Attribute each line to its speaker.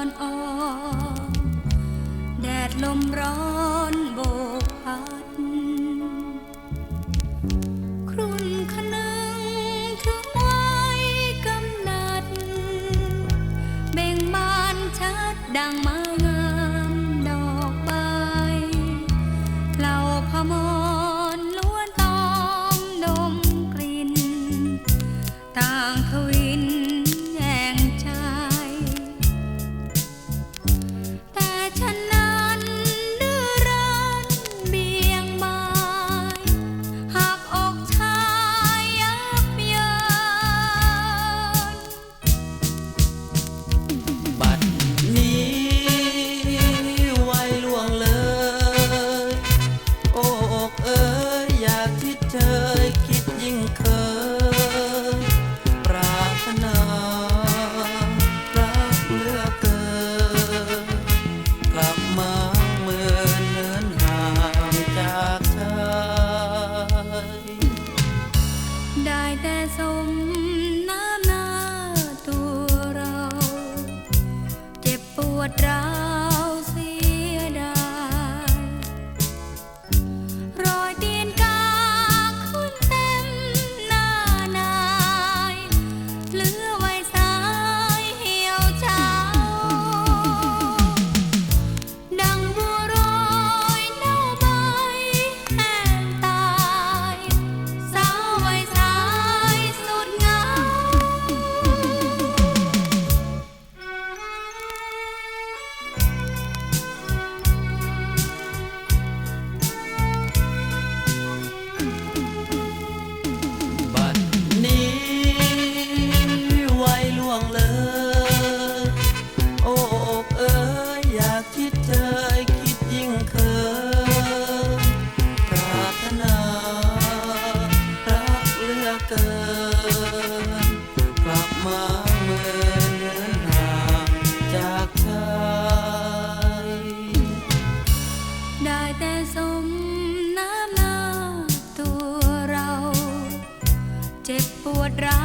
Speaker 1: อนออนแดดลมร้อนโบกพัด ครุ่นขนึงถึงวัยกำนัด เบ่งบานชัดดังายแต่สม วดร้า